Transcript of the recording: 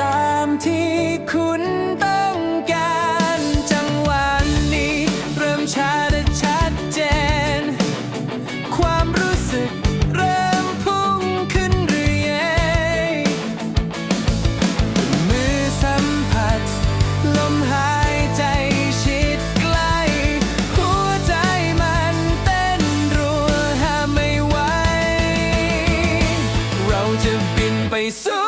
ตามที่คุณต้องการจังหวะนนี้ เริ่มชัดชัดเจน ความรู้สึกเริ่มพุ่งขึ้นเรื่อยมือสัมผัส ลมหายใจชิดใกล้หัวใจมันเต้นรัวห้าไม่ไหวเราจะบินไปสู่